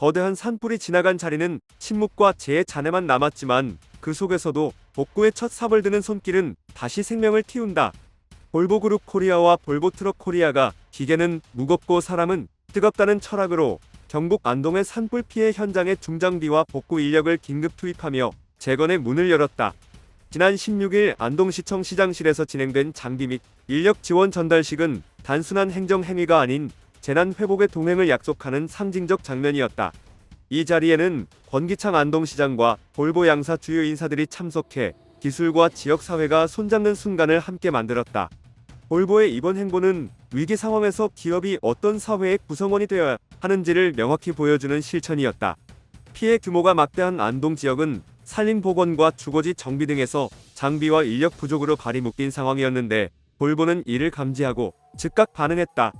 거대한 산불이 지나간 자리는 침묵과 재의 잔해만 남았지만 그 속에서도 복구의 첫 삽을 드는 손길은 다시 생명을 틔운다. 볼보그룹 코리아와 볼보트럭 코리아가 기계는 무겁고 사람은 뜨겁다는 철학으로 경북 안동의 산불 피해 현장에 중장비와 복구 인력을 긴급 투입하며 재건의 문을 열었다. 지난 16일 안동시청 시장실에서 진행된 장비 및 인력 지원 전달식은 단순한 행정 행위가 아닌 재난 회복의 동행을 약속하는 상징적 장면이었다. 이 자리에는 권기창 안동시장과 볼보 양사 주요 인사들이 참석해 기술과 지역 사회가 손잡는 순간을 함께 만들었다. 볼보의 이번 행보는 위기 상황에서 기업이 어떤 사회의 구성원이 되어야 하는지를 명확히 보여주는 실천이었다. 피해 규모가 막대한 안동 지역은 산림보건과 주거지 정비 등에서 장비와 인력 부족으로 발이 묶인 상황이었는데 볼보는 이를 감지하고 즉각 반응했다.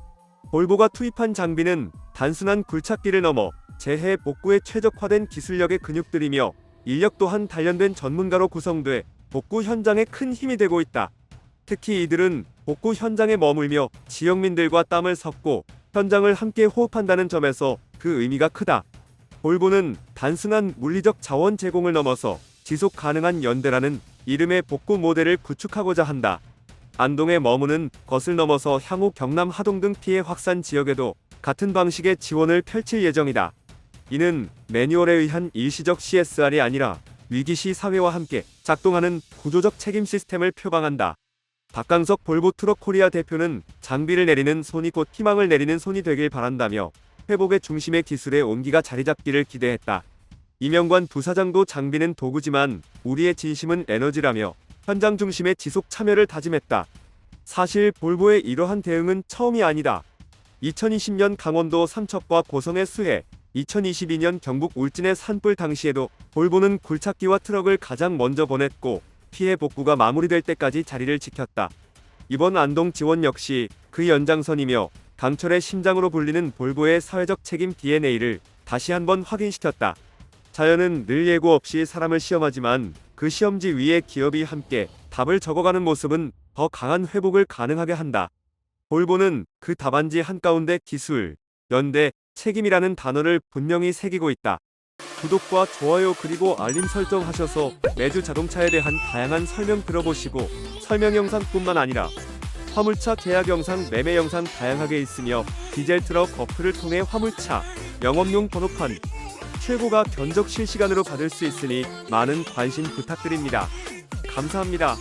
볼보가 투입한 장비는 단순한 굴착기를 넘어 재해 복구에 최적화된 기술력의 근육들이며 인력 또한 단련된 전문가로 구성돼 복구 현장에 큰 힘이 되고 있다. 특히 이들은 복구 현장에 머물며 지역민들과 땀을 섞고 현장을 함께 호흡한다는 점에서 그 의미가 크다. 볼보는 단순한 물리적 자원 제공을 넘어서 지속 가능한 연대라는 이름의 복구 모델을 구축하고자 한다. 안동에 머무는 것을 넘어서 향후 경남 하동 등 피해 확산 지역에도 같은 방식의 지원을 펼칠 예정이다. 이는 매뉴얼에 의한 일시적 CSR이 아니라 위기시 사회와 함께 작동하는 구조적 책임 시스템을 표방한다. 박강석 볼보 트럭 코리아 대표는 장비를 내리는 손이 곧 희망을 내리는 손이 되길 바란다며 회복의 중심의 기술의 온기가 자리 잡기를 기대했다. 이명관 부사장도 장비는 도구지만 우리의 진심은 에너지라며 현장 중심의 지속 참여를 다짐했다. 사실 볼보의 이러한 대응은 처음이 아니다. 2020년 강원도 삼척과 고성의 수해, 2022년 경북 울진의 산불 당시에도 볼보는 굴착기와 트럭을 가장 먼저 보냈고 피해 복구가 마무리될 때까지 자리를 지켰다. 이번 안동 지원 역시 그 연장선이며 강철의 심장으로 불리는 볼보의 사회적 책임 DNA를 다시 한번 확인시켰다. 자연은 늘 예고 없이 사람을 시험하지만 그 시험지 위에 기업이 함께 답을 적어가는 모습은 더 강한 회복을 가능하게 한다. 볼보는 그 답안지 한가운데 기술, 연대, 책임이라는 단어를 분명히 새기고 있다. 구독과 좋아요 그리고 알림 설정하셔서 매주 자동차에 대한 다양한 설명 들어보시고 설명 영상뿐만 아니라 화물차 계약 영상, 매매 영상 다양하게 있으며 디젤 트럭 어플을 통해 화물차, 영업용 번호판, 최고가 견적 실시간으로 받을 수 있으니 많은 관심 부탁드립니다. 감사합니다.